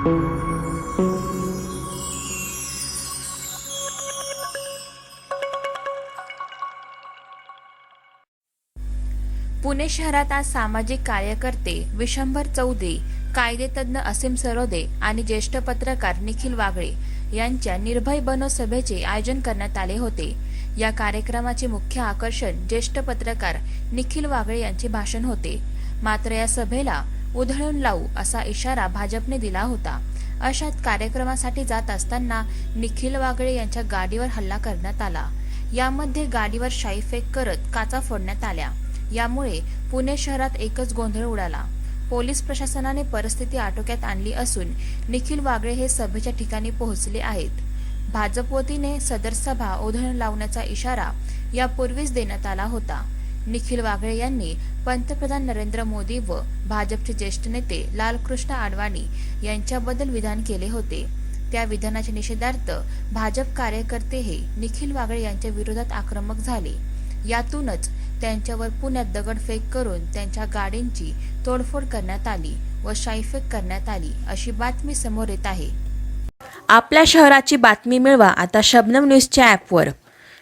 पुणे शहरात आज सामाजिक कार्यकर्ते विशंभर चौधरी कायदेतज्ञ असीम सरोदे आणि ज्येष्ठ पत्रकार निखिल वागळे यांच्या निर्भय बनो सभेचे आयोजन करण्यात आले होते. या कार्यक्रमाचे मुख्य आकर्षण ज्येष्ठ पत्रकार निखिल वागळे यांचे भाषण होते. मात्र या सभेला उधळून लावू असा इशारा भाजपने दिला होता. अशात कार्यक्रमासाठी जात असताना निखिल वागळे यांच्या गाडीवर हल्ला करण्यात आला. यामध्ये गाडीवर शाईफेक करत काचा फोडण्यात आल्या. यामुळे पुणे शहरात एकच गोंधळ उडाला. पोलीस प्रशासनाने परिस्थिती आटोक्यात आणली असून निखिल वागळे हे सभेच्या ठिकाणी पोहोचले आहेत. भाजप वतीने सदर सभा उधळून लावण्याचा इशारा यापूर्वीच देण्यात आला होता. निखिल वागळे यांनी पंतप्रधान नरेंद्र मोदी व भाजपचे ज्येष्ठ नेते लालकृष्ण आडवाणी यांच्याबद्दल विधान केले होते. त्या विधानाच्या निषेधार्थ भाजप कार्यकर्ते हे निखिल वागळे यांच्या विरोधात आक्रमक झाले. यातूनच त्यांच्यावर पुण्यात दगडफेक करून त्यांच्या गाडींची तोडफोड करण्यात आली व शाईफेक करण्यात आली अशी बातमी समोर येत आहे. आपल्या शहराची बातमी मिळवा आता शबनम न्यूजच्या ॲपवर